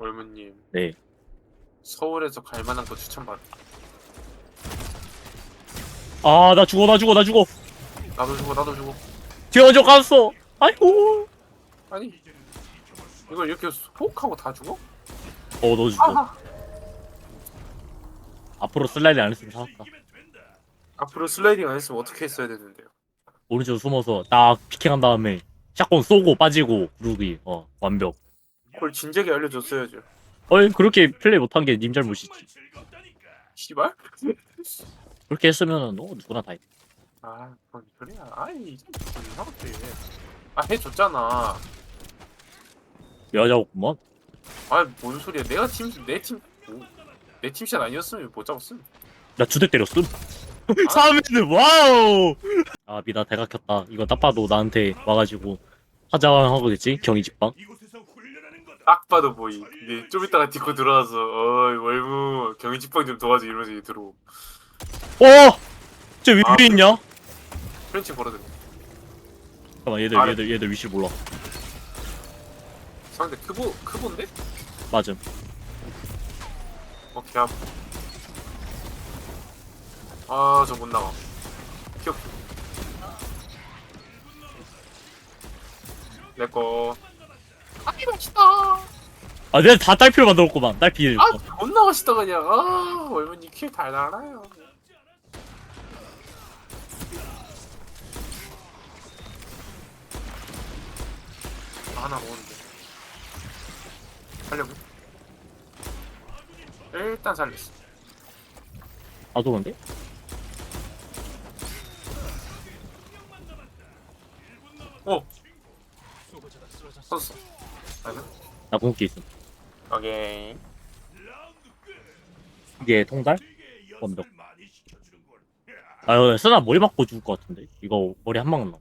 월무님 네. 서울에서 갈 만한 거 추천받. 아, 나 죽어, 나 죽어, 나 죽어. 나도 주고 나도 주고. 뒤에 먼저 갔어. 아이고. 아니 이걸 이렇게 훅 하고 다 죽어? 어, 너 죽어. 아하. 앞으로 슬라이드 안 했으면 살았다. 앞으로 슬라이딩 안 했으면 어떻게 했어야 되는데요? 오른쪽 숨어서 딱 피킹한 다음에 샷건 쏘고 빠지고 그러기. 어, 완벽. 그걸 진작에 알려줬어야죠. 어이, 그렇게 플레이 못한 게 님 잘못이지. 씨발? 그렇게 했으면은 너 누구나 다 했. 아 그건 그래야. 아이 이상하게. 아 해줬잖아. 여자구먼. 아뭔 소리야? 내가 팀 내팀내 팀샷 아니었으면 못 잡았음. 나두대 때렸음. 3회는 와우. 아 미나 대가 켰다. 이거 딱 봐도 나한테 와가지고 화장 하고겠지 경희 집방. 딱 봐도 보이. 근데 좀 이따가 딛고 들어와서 어이 월무 경희 집방 좀 도와줘 이러면서 이제 들어. 어! 쟤 위, 아, 위에 있냐? 프렌치 걸어들. 잠깐만 얘들 아래. 얘들 얘들 위치 몰라. 상대 크보 크보인데? 맞음. 어, 개 아파. 아, 저 못 나가. 기억. 내 거. 아이, 맛있다. 아 내가 다 딸피로 만들었구만. 딸피. 아, 못 나가시다, 그냥. 아, 월문이 킬 달달해요. 아, 하나 먹었는데. 살려고? 일단 살렸어. 아 좋은데? 오! 썼어. 나 궁극기 있음. 오케이. 이게 통달? 완벽. 아유 쓰나 머리 맞고 죽을 것 같은데. 이거 머리 한 방은 나.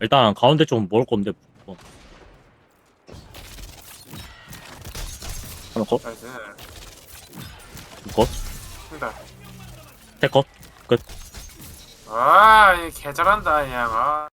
일단 가운데 좀 먹을 건데. 뭐. 하나 컷, 나이스. 두 컷, 힘다. 세 컷. 아, 이개 잘한다, 그냥. 아.